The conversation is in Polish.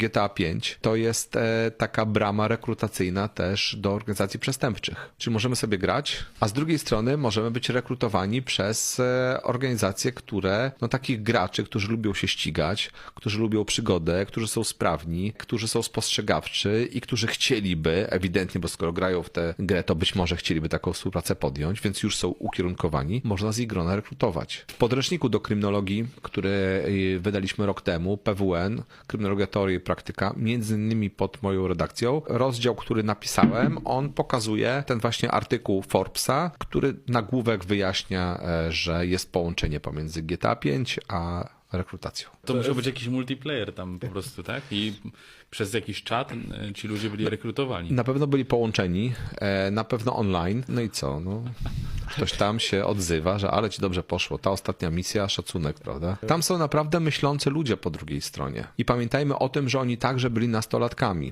GTA 5 to jest e, taka brama rekrutacyjna też do organizacji przestępczych. Czyli możemy sobie grać, a z drugiej strony możemy być rekrutowani przez e, organizacje, które, no takich graczy, którzy lubią się ścigać, którzy lubią przygodę, którzy są sprawni, którzy są spostrzegawczy i którzy chcieliby, ewidentnie, bo skoro grają w tę grę, to być może chcieliby taką współpracę podjąć, więc już są ukierunkowani, można z ich grona rekrutować. W podręczniku do kryminologii, który y, wydaliśmy rok temu, PWN, Kryminologia, Teoria i Praktyka, między innymi pod moją redakcją, rozdział, który napisałem, on pokazuje ten właśnie artykuł Forbesa, który nagłówek wyjaśnia, e, że jest połączenie pomiędzy GTA 5 a rekrutacją. To musiał być jakiś multiplayer tam po prostu, tak? I przez jakiś czat e, ci ludzie byli rekrutowani. Na pewno byli połączeni, e, na pewno online. No i co? No, ktoś tam się odzywa, że ale ci dobrze poszło. Ta ostatnia misja, szacunek, prawda? Tam są naprawdę myślący ludzie po drugiej stronie. I pamiętajmy o tym, że oni także byli nastolatkami.